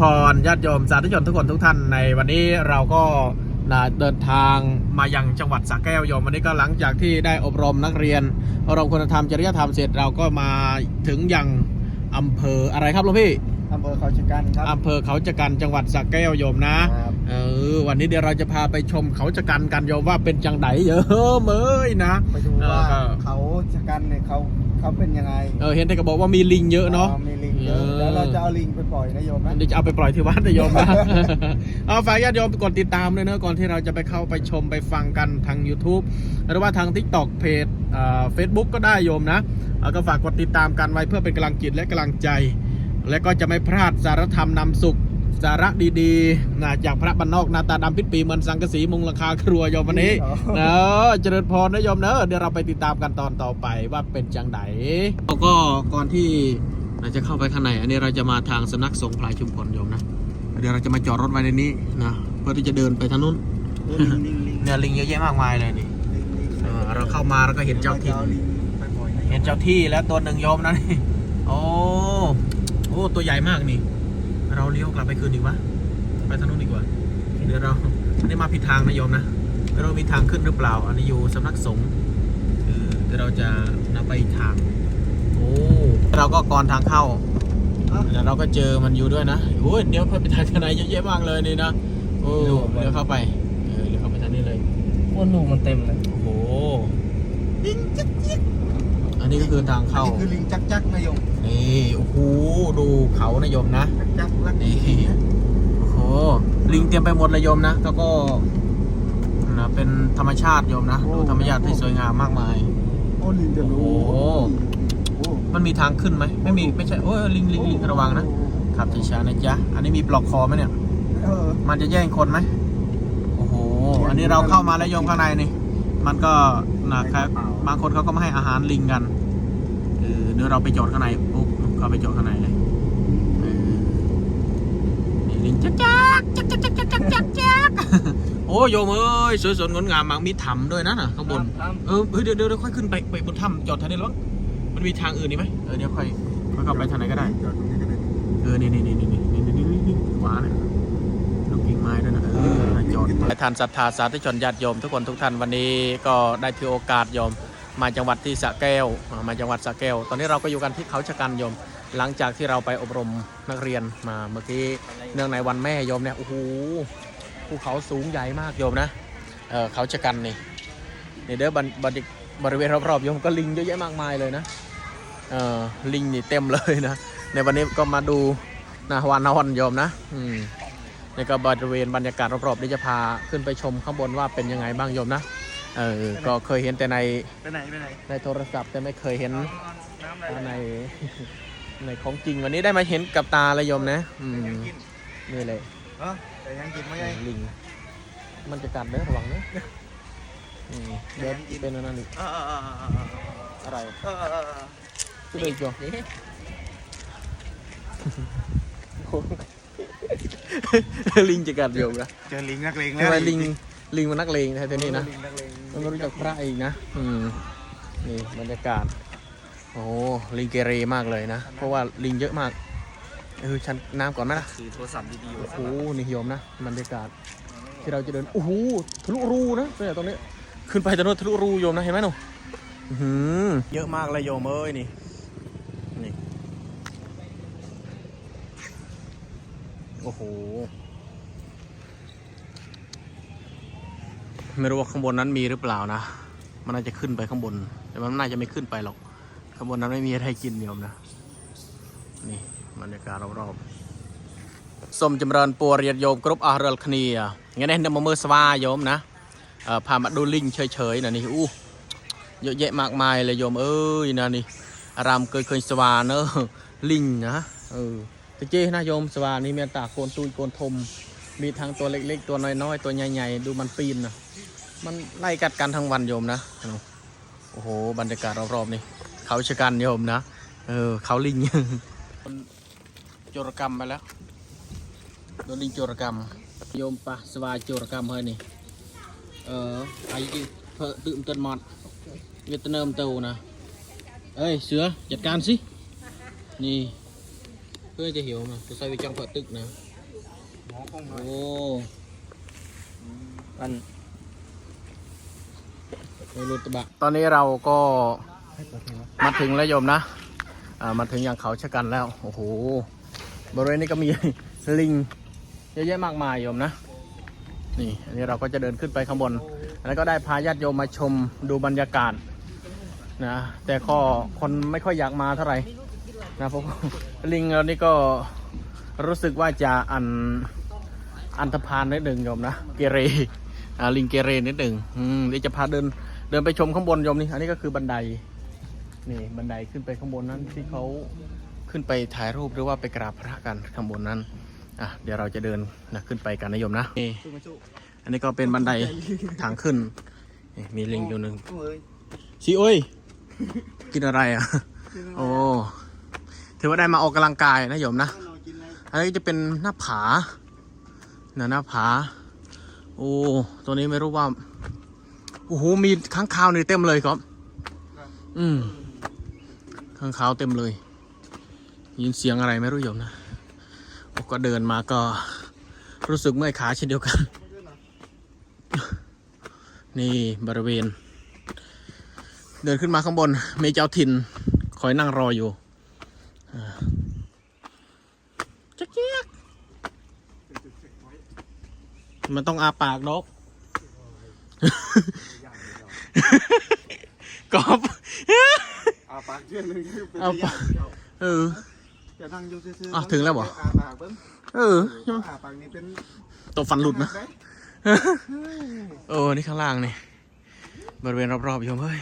พรญาติโยมสาธุชนทุกคนทุกท่านในวันนี้เราก็นะเดินทางมายังจังหวัดสระแก้วโยมวันนี้ก็หลังจากที่ได้อบรมนักเรียนอบรมคุณธรรมจริยธรรมเสร็จเราก็มาถึงยังอำเภออะไรครับหลวงพี่ อำเภอเขาชะกันครับ อำเภอเขาจะกันจังหวัดสระแก้วโยมนะครับ เออวันนี้เดี๋ยวเราจะพาไปชมเขาจะกันกันโยมว่าเป็นจังไดเยอะเมยนะ ไปดูเออว่าก็ เขาชะกันเนี่ยเขาเขาเป็นยังไงเออเห็นแต่ก็บอกว่ามีลิงเยอะเนาะ มีลิงเยอะเออ แล้วเราจะเอาลิงไปปล่อยนะโยมนะ เดี๋ยวจะเอาไปปล่อยที่วัดนะโยมนะ เอาฝากญาติโยมกดติดตามเลยเนอะก่อนที่เราจะไปเข้าไปชมไปฟังกันทาง YouTube หรือว่าทาง TikTok เพจเฟซบุ๊กก็ได้โยมนะเอาก็ฝากกดติดตามกันไว้เพื่อเป็นกำลังจิตและกำลังใจ และก็จะไม่พลาดสารธรรมนำสุข สาระดีๆนะจากพระบรรนอกหนาตาดำพิษปีเหมือนสังกะสีมุงราคาครัวโยมวันนี้เนอะเจริญพรนะโยมเนอะเดี๋ยวเราไปติดตามกันตอนต่อไปว่าเป็นจังไดเราก็ก่อนที่เราจะเข้าไปข้างในอันนี้เราจะมาทางสำนักสงฆ์พลายชุมพลโยมนะเดี๋ยวเราจะมาจอดรถไว้ในนี้นะเพื่อที่จะเดินไปทางนู้นลิงลิงลิงเนี่ยลิงเยอะแยะมากมายเลยนี่ลิงลิงเออเราเข้ามาเราก็เห็นเจ้าที่อลิงไปปล่อยนะเห็นเจ้าที่แล้วตัวหนึ่งโยมนะนี่โอ้โอ้ตัวใหญ่มากนี่ เราเลี้ยวกลับไปคืนดีวะไปทางนู้นดีกว่า เดี๋ยวเราอันนี้มาผิดทางนะโยมนะไม่รู้มีทางขึ้นหรือเปล่า อันนี้อยู่สำนักสงฆ์เออเดี๋ยวเราจะนำไปอีกทาง โอ้เราก็ก่อนทางเข้าเดี๋ยวเราก็เจอมันอยู่ด้วยนะโอ้ยเดี๋ยวไปทางไหนเยอะแยะมากเลยนี่นะโอ้เดี๋ยวเข้าไปเออเดี๋ยวเข้าไปทางนี้เลยว่าลูกมันเต็มเลย โอ้โห ลิงจักจิ๊ก อั นนี้ก็คือทางอันเข้านี้คือลิงจักจักนะโยมนี่โอ้โหดูเขานะโยมนะ จักจักลักนี่โอ้โหลิงเต็มไปหมดเลยโยมนะ แล้วก็นะเป็นธรรมชาติโยมนะ ดูธรรมชาติที่สวยงามมากมาย โอ้ลิงจะโอ้รู้โหโอ้มันมีทางขึ้นไหมไม่มีไม่ใช่โอ้ยลิงลิงลิงระวังนะขับช้าๆนะจ๊ะอันนี้มีปลอกคอไหมเนี่ย เออ มันจะแย่งคนไหมโอ้โห อันนี้เราเข้ามาแล้วโยมข้างในนี่ มันก็นะครับบางคนเขาก็ไม่ให้อาหารลิงกัน เออเดี๋ยวเราไปจอดข้างในปุ๊บเขาไปจอดข้างในเลยนี่ลิงจักจักจักจักจักจักจักจักจักโอ้โยมเอ้ยสวยสดงดงามมากมีถ้ำด้วยนะน่ะข้างบนเออเฮ้ยเดี๋ยวเดี๋ยวค่อยขึ้นไปไปบนถ้ำจอดทางนี้หรอมันมีทางอื่นนี่ไหมเออเดี๋ยวค่อยค่อยเข้าไปทางไหนก็ได้จอดตรงนี้ก็ได้เออนี่นี่นี่นี่นี่นี่นี่นี่ขวาเนี่ยลูกกิ่งไม้ด้วยนะเออจอดทานศรัทธาสาธุชนญาติโยมทุกคนทุกท่านวันนี้ก็ได้ถือโอกาสโยม มาจังหวัดที่สะแก้วมาจังหวัดสะแก้ว ตอนนี้เราก็อยู่กันที่เขาชะกันโยม หลังจากที่เราไปอบรมนักเรียนมาเมื่อกี้เนื่องในวันแม่โยมเนี่ยโอ้โหภูเขาสูงใหญ่มากโยมนะเออเขาชะกันนี่นี่เด้อบบรรบริเวณรอบๆโยมก็ลิงเยอะแยะมากมายเลยนะเออลิงนี่เต็มเลยนะในวันนี้ก็มาดูนะวานนอนโยมนะอืมนี่ก็บริเวณบรรยากาศรอบๆนี่จะพาขึ้นไปชมข้างบนว่าเป็นยังไงบ้างโยมนะ เออ ก็เคยเห็นแต่ในไปไหนไปไหนในโทรศัพท์แต่ไม่เคยเห็นน้ำอะไรในในของจริงวันนี้ได้มาเห็นกับตาเลยโยมนะอืมกินนี่เลยเออแต่ยังกินไม่ได้ลิง มันจะกัดเด้อระวังนะอืมเดี๋ยวเป็นอันนั้นอีกเออเออเออเอออะไรเออเออเออช่วยโยมลิงจะกัดโยมนะเจอลิงนักเลงแล้ทำวไมลิงลิงมันนักเลงแท้ๆนี่นะลิงนักเลง มันไม่รู้จักพระอีกนะอืมนี่บรรยากาศ โอ้โหลิงเกเรมากเลยนะ เพราะว่าลิงเยอะมากเออฉันน้ำก่อนไหมล่ะคือโทรศัพท์ดีๆโอ้โหนี่โยมนะบรรยากาศที่เราจะเดินโอ้โหทะลุรูนะเนี่ยตรงนี้ขึ้นไปตรงนู้นทะลุรูโยมนะเห็นไหมหนูอื้อหือเยอะมากเลยโยมเอ้ยนี่นี่โอ้โห ไม่รู้ว่าข้างบนนั้นมีหรือเปล่านะ มันน่าจะขึ้นไปข้างบน แต่มันน่าจะไม่ขึ้นไปหรอก ข้างบนนั้นไม่มีอะไรกินโยมนะ นี่บรรยากาศรอบๆส้มจำเริญปัวเรียนโยมกรุ๊ปอาเรลคเนียงั้นเดี๋ยวมามือสวาโยมนะพามาดูลิงเฉยๆนะนี่อู้เยอะแยะมากมายเลยโยมเอ้ยนะนี่อารามเคยเคยสวาเนอะลิงนะเออตะเจ้นะโยมสวานี่มีตาโกนตูนโกนทม มีทั้งตัวเล็กๆ ตัวน้อยๆ ตัวใหญ่ๆ ดูมันปีนนะมันไล่กัดกันทั้งวันโยมนะ โอ้โห บรรยากาศรอบๆนี่ เขาชะกันโยมนะ เออ เขาลิงโจรกรรมไปแล้ว โดนลิงโจรกรรม โยมปะสวาโจรกรรมเฮ้ยนี่ เออไอ้ที่เพอตื่นเต้นหมดเวทเนิมเตานะ เอ้ย เสือจัดการสิ นี่ เพื่อจะหิวมาจะใส่ไปจังเพอตึกนะ หมอคงหน่อยโอ้อันรถกระบะตอนนี้เราก็มาถึงแล้วโยมนะอ่ามาถึงอย่างเขาชะกันแล้ว โอ้โห บริเวณนี้ก็มีลิงเยอะแยะมากมายโยมนะ นี่ อันนี้เราก็จะเดินขึ้นไปข้างบน แล้วก็ได้พาญาติโยมมาชมดูบรรยากาศนะ แต่ก็คนไม่ค่อยอยากมาเท่าไหร่นะเพราะลิงเรานี่ก็ รู้สึกว่าจะอันอันธพาลนิดหนึ่งโยมนะเกเรอ่าลิงเกเรนิดหนึ่งอืมเดี๋ยวจะพาเดินเดินไปชมข้างบนโยมนี่อันนี้ก็คือบันไดนี่บันไดขึ้นไปข้างบนนั้นที่เขาขึ้นไปถ่ายรูปหรือว่าไปกราบพระกันข้างบนนั้นอะเดี๋ยวเราจะเดินนะขึ้นไปกันนะโยมนะนี่อันนี้ก็เป็นบันไดทางขึ้นนี่มีลิงอยู่หนึ่งชีโอ้ยกินอะไรอะโอ้ถือว่าได้มาออกกำลังกายนะโยมนะ อนกินอะไรอันนี้จะเป็นหน้าผานะหน้าผา โอ้ตัวนี้ไม่รู้ว่า โอ้โห มีข้างคาวนี่เต็มเลยครับ อืมข้างคาวเต็มเลย ยินเสียงอะไรไม่รู้โยมนะก็เดินมาก็รู้สึกเมื่อยขาเช่นเดียวกัน นี่บริเวณ เดินขึ้นมาข้างบน มีเจ้าถิ่นคอยนั่งรออยู่อ่าจ๊กเจ๊ก มันต้องอาปากนกกอบอาปากเชื่อหนึ่งเป็นเอาระปายะกเออจะนั่งอยู่ซื่อๆอะถึงแล้วเหรออาปากเบิ้งเอออาปากนี่เป็นตัวฟันหลุดนะเออนี่ข้างล่างนี่บริเวณรอบๆโยมเฮ้ย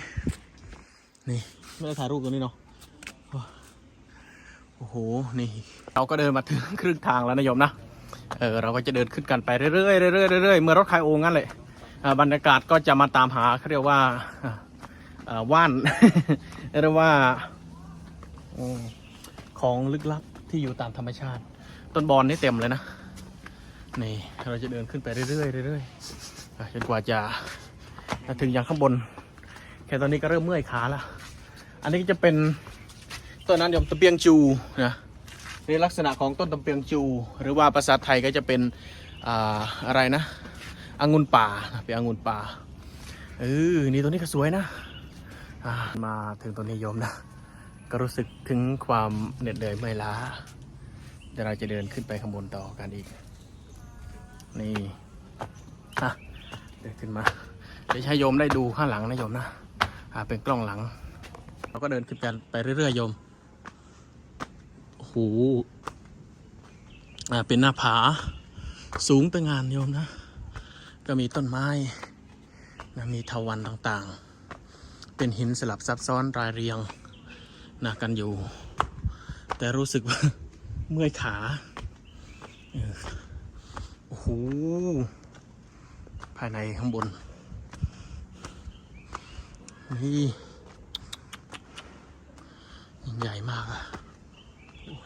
นี่ไม่ได้ถ่ายรูปตรงนี้เนาะโอ้โหนี่ เราก็เดินมาถึงครึ่งทางแล้วนะโยมนะ เออเราก็จะเดินขึ้นกันไปเรื่อยๆเรื่อยๆเรื่อยๆเมื่อรถไคโองั้นเลยบรรยากาศก็จะมาตามหาเขาเรียกว่าอ่าอ่าว่านเรียกว่าของลึกลับที่อยู่ตามธรรมชาติ ต้นบอลนี่เต็มเลยนะนี่เราจะเดินขึ้นไปเรื่อยๆเรื่อยๆจนกว่าจะถึงอย่างข้างบนแค่ตอนนี้ก็เริ่มเมื่อยขาแล้วอันนี้ก็จะเป็นต้นนั้นยมตะเปียงจูนะ ในลักษณะของต้นตะเปียงจู หรือว่าภาษาไทยก็จะเป็นอ่าอะไรนะองุ่นป่าเป็นองุ่นป่าเออนี่ตัวนี้ก็สวยนะมาถึงตัวนี้โยมนะ ก็รู้สึกถึงความเหน็ดเหนื่อยเมื่อยล้าเดี๋ยวเราจะเดินขึ้นไปข้างบนต่อกันอีก นี่อะเดินขึ้นมาเดี๋ยวใช้โยมได้ดูข้างหลังนะโยมนะเป็นกล้องหลัง เราก็เดินขึ้นไปไปเรื่อยๆโยม โอ้โหอ่าเป็นหน้าผา สูงเป็นงานโยมนะ ก็มีต้นไม้นะมีทวันต่างๆ เป็นหินสลับซับซ้อนรายเรียงนะกันอยู่ แต่รู้สึกว่าเมื่อยขาโอ้โหภายในข้างบน นี่ ใหญ่มากอะ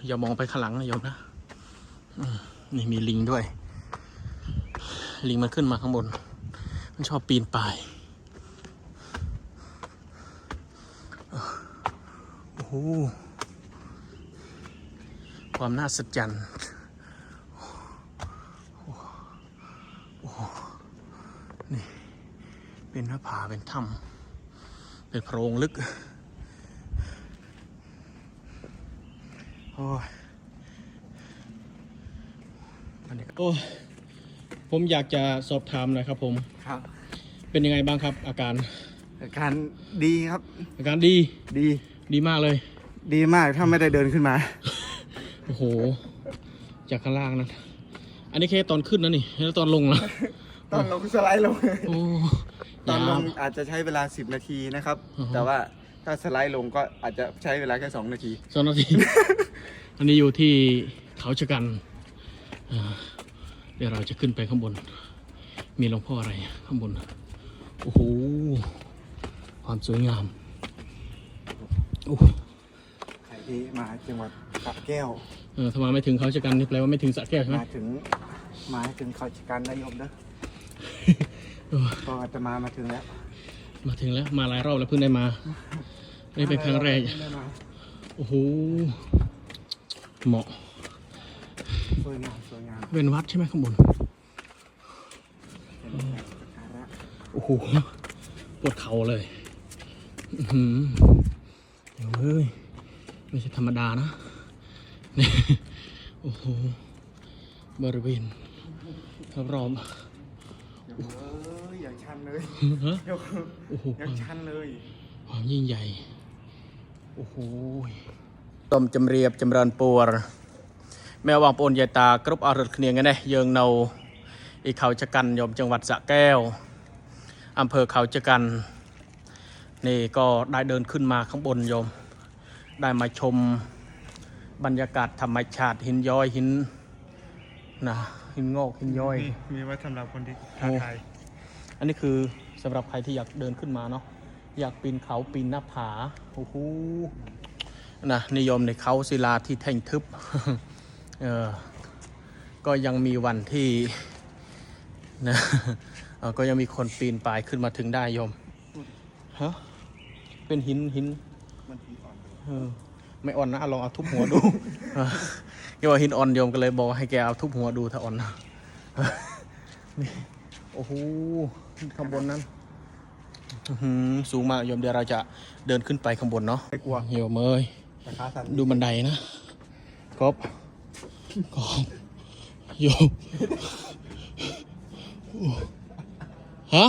อย่ามองไปข้างหลังนะโยมนะนี่มีลิงด้วย ลิงมันขึ้นมาข้างบน มันชอบปีนป่ายโอ้โหความน่าสัจจันโอ้นี่ เป็นหน้าผาเป็นถ้ำเป็นโพรงลึก อ้ยอันนี้ก็โอ้ยผมอยากจะสอบถามหน่อยครับผม ครับ เป็นยังไงบ้างครับ อาการ อาการดีครับ อาการดีดี ดีมากเลย ดีมากถ้าไม่ได้เดินขึ้นมา โอ้โห จากข้างล่างนั้น อันนี้แค่ตอนขึ้นนะนี่แล้วตอนลงนะตอนลงสไลด์ลง โอ้ตอนลยาวงอาจจะใช้เวลา 10 นาทีนะครับ อือฮึ แต่ว่า ถ้าสไลด์ลงก็อาจจะใช้เวลาแค่2นาที สองนาที อันนี้อยู่ที่เขาชะกันอ่าเดี๋ยวเราจะขึ้นไปข้างบน มีหลวงพ่ออะไรข้างบน โอ้โห ความสวยงาม โอ้ใครที่มาจังหวัดสระแก้ว เออถ้ามาไม่ถึงเขาชะกันนี่แปลว่าไม่ถึงสระแก้วใช่ไหม มาถึงมาให้ถึงเขาชการนายมเด้อเออก็อาจจะมามาถึงแล้ว มาถึงแล้ว มาหลายรอบแล้วเพิ่งได้มานี่เป็นครั้งแรกได้มาโอ้โห เหมาะ สวยงามสวยงามเป็นวัดใช่ไหมข้างบนเป็นแบบสักการะโอ้โห ปวดเข่าเลยอื้อหือเดี๋ยวเฮ้ย ไม่ใช่ธรรมดานะนี่โอ้โห บริเวณรอบเชันเลยๆฮะเดี๋ยวโอ้โหอย่างชันเลยความยิ่งใหญ่ โอ้โหต้มจำเรียบจำเริญปัวรแม่วางปนยายตากรุบเอารถเคลียงกันเนี่ยเยิงเนาอีเขาชะกันยมจังหวัดสระแก้วอำเภอเขาชะกัน นี่ก็ได้เดินขึ้นมาข้างบนโยม ได้มาชมบรรยากาศธรรมชาติหินย้อยหินนะหินงอกหินย้อย มีมีไว้สำหรับคนที่ท้าทาย อันนี้คือสำหรับใครที่อยากเดินขึ้นมาเนาะอยากปีนเขาปีนหน้าผาโอ้โหนะนิยมในเขาศิลาที่แท่งทึบเออก็ยังมีวันที่นะเออก็ยังมีคนปีนป่ายขึ้นมาถึงได้โยมฮะเป็นหินหินมันอ่อนเออไม่อ่อนนะลองเอาทุบหัวดูเออแกว่าหินอ่อนโยมก็เลยบอกให้แกเอาทุบหัวดูถ้าอ่อนนะนี่โอ้โห ข้างบนนั้นอื้อหือสูงมากโยมเดี๋ยวเราจะเดินขึ้นไปข้างบนเนาะไม่กลัวโยมเอ้ยราคาสั่นดูบันไดนะกบกบโยมฮะ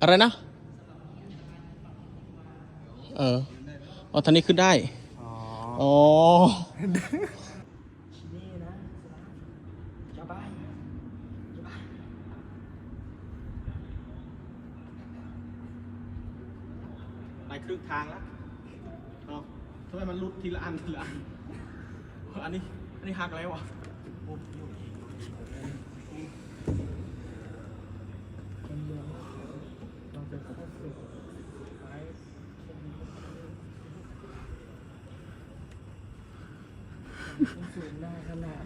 อะไรนะ เออเอาทางนี้ขึ้นได้ อ๋อ อ๋อ นี่นะสบายสบาย ไปครึ่งทางแล้วเอา ทำไมมันรุดทีละอันทีละอันอันนี้อันนี้หักแล้วอะโอ้โยสูงได้ขนาด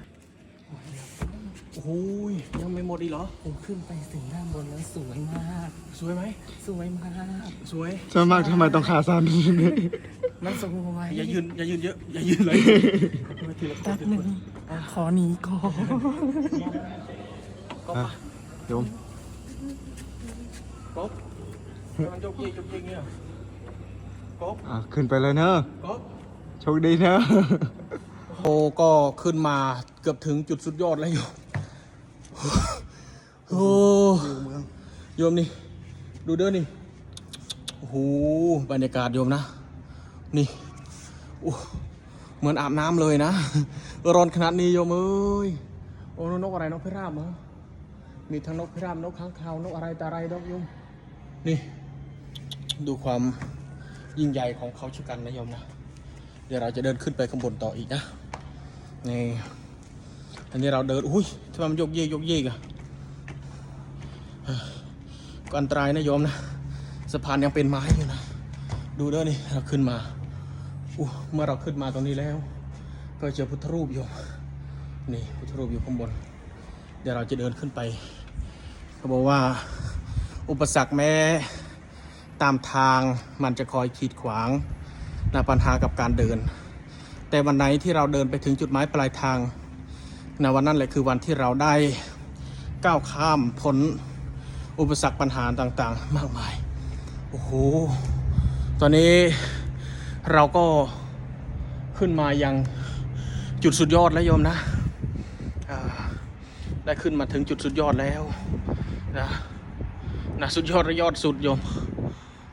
โอ้ยยังไม่หมดอีกเหรอ ผมขึ้นไปถึงด้านบนแล้วสวยมาก สวยไหม สวยมาก สวยส่วนมากทำไมต้องขาสั่น มันสวยอย่ายืนอย่ายืนเยอะอย่ายืนเลยไม่ทีละคแป๊นบหนึ่งเอาขอหนีก่อนก็ปะโยมกบมันจกเยกจกเยกเนี่ยกบอะขึ้นไปเลยเนอะกบโชคดีเนอะโอ้ก็ขึ้นมาเกือบถึงจุดสุดยอดแล้วโยมโอ้เมืองโยมนี่ ดูเด้อนี่โอ้โหบรรยากาศโยมนะ นี่เหมือนอาบน้ำเลยนะ ร้อนขนาดนี้โยมเอ้ย โอ้นกอะไรนกพิราบเหรอมีทั้งนกพิราบนกค้างคาวนกอะไรตาอะไรดอกโยมนี่ ดูความยิ่งใหญ่ของเขาชะกันนะโยมนะ เดี๋ยวเราจะเดินขึ้นไปข้างบนต่ออีกนะ นี่ อันนี้เราเดิน อุ้ยทำไมมันยกเยกยกเยกอะก็อันตรายนะโยมนะ สะพานยังเป็นไม้อยู่นะ ดูเด้อนี่เราขึ้นมา เมื่อเราขึ้นมาตรงนี้แล้ว ก็เจอพุทธรูปโยมนี่พุทธรูปอยู่ข้างบน เดี๋ยวเราจะเดินขึ้นไป เขาบอกว่าอุปสรรคแม้ตามทางมันจะคอยขีดขวางนะปัญหากับการเดิน แต่วันไหนที่เราเดินไปถึงจุดหมายปลายทางนะวันนั้นแหละคือวันที่เราได้ก้าวข้ามพ้นอุปสรรคปัญหาต่างๆ มากมาย โอ้โห ตอนนี้ เราก็ขึ้นมายังจุดสุดยอดแล้วโยมนะได้ขึ้นมาถึงจุดสุดยอดแล้วนะนะสุดยอดระยอดสุดโยม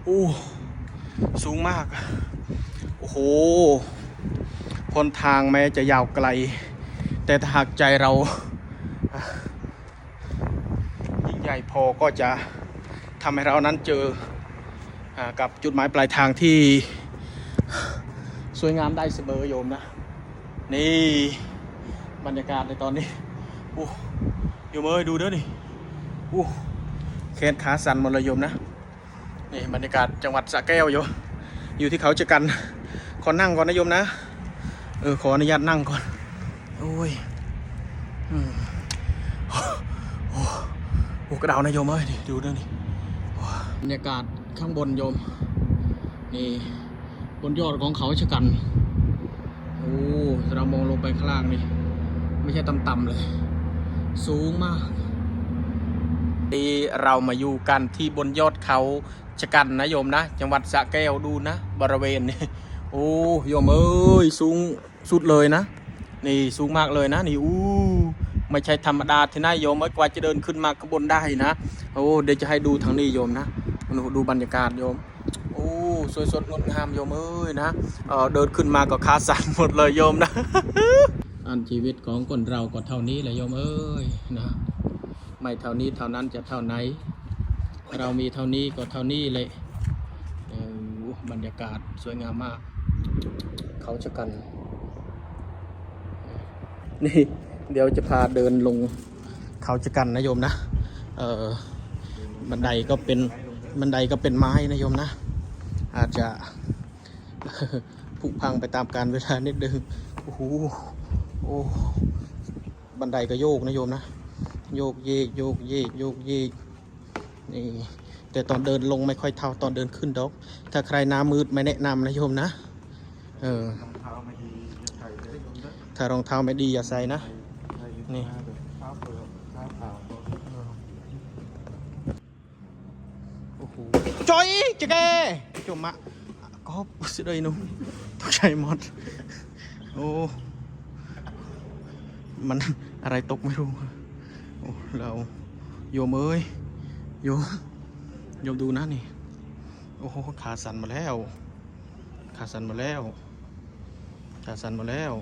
โอ้สูงมาก โอ้โหพนทางแม้จะยาวไกล แต่หากใจเรา ยิ่งใหญ่พอก็จะทำให้เรานั้นเจออกับจุดหมายปลายทางที่ สวยงามได้เสมอโยมนะ นี่บรรยากาศในตอนนี้โอ้โยมเอ้ยดูเด้อนี่โอ้แขนขาสั่นหมดเลยโยมนะนี่บรรยากาศจังหวัดสระแก้วโยมอยู่ที่เขาจะกันขอนั่งก่อนนะโยมนะเออขออนุญาตนั่งก่อนโอ้ยอืมโอ้กระดาวนะโยมเอ้ยดูเด้วยนี่ว้าบรรยากาศข้างบนโยมนี่ บนยอดของเขาชะกัน โอ้เรามองลงไปข้างล่างนี่ ไม่ใช่ต่ำๆเลย สูงมากนี่เรามาอยู่กันที่บนยอดเขาชะกันนะโยมนะ จังหวัดสระแก้วดูนะ บริเวณนี่โอ้โยมเอ้ยสูงสุดเลยนะ นี่สูงมากเลยนะ นี่อู้ไม่ใช่ธรรมดาที่นายโยมเอ้กว่าจะเดินขึ้นมาข้างบนได้นะ โอ้เดี๋ยวจะให้ดูทางนี้โยมนะดูบรรยากาศโยม โอ้สวยสดงดงามโยมเอ้ยนะเออเดินขึ้นมาก็ขาสันหมดเลยโยมนะ อันชีวิตของคนเราก็เท่านี้แหละโยมเอ้ยนะไม่เท่านี้เท่านั้นจะเท่าไหน เรามีเท่านี้ก็เท่านี้เลยบรรยากาศสวยงามมาก เขาชะกัน นี่เดี๋ยวจะพาเดินลงเขาชะกันนะโยมนะ เออบันไดก็เป็นบันไดก็เป็นไม้นะโยมนะ อาจจะผุพังไปตามการเวลานิดนึงโอ้โหโอ้บันไดก็โยกนะโยมนะ โยกเยกโยกเยกโยกเยกนี่แต่ตอนเดินลงไม่ค่อยเท่าตอนเดินขึ้นดอก ถ้าใครหน้ามืดไม่แนะนำนะโยมนะ เออเท้าไม่ดีใส่ได้ลงได้ถ้ารองเท้าไม่ดีอย่าใส่นะ นี่ จอยจะแกจมอะก็สิเลยนุ่มต้องใช้มอดโอ้ มันอะไรตกไม่รู้ โอ้ เราโยมเอ้ยโยมโยมดูนะนี่ โอ้โหขาสั่นมาแล้ว ขาสั่นมาแล้ว ขาสั่นมาแล้ว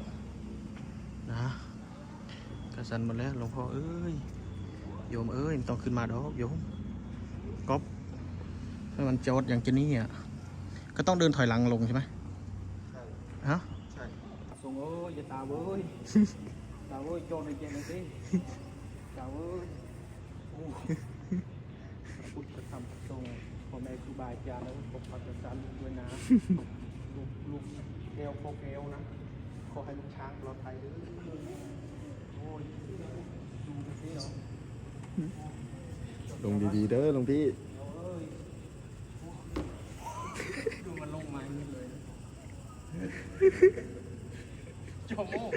นะขาสั่นมาแล้วหลวงพ่อเอ้ยโยมเอ้ยต้องขึ้นมาดอกโยมก๊อป ถ้ามันจอดอย่างจะนี่อะก็ต้องเดินถอยหลังลงใช่ไหมฮะใช่ Sùng ơi, giờ tao ơi Tao ơi, cho này chèn này đi Tao ơi พุทธธรรมทรงพ่อแม่ครูบาอาจารย์แล้วปกปักรักษาลูกด้วยนะลูกลูกแก้วพกแก้วนะขอให้ลูกช้างปลอดภัยด้อโอ้ยดูกันสิเนาะลงดีๆเด้อหลวงพี่ 저뭐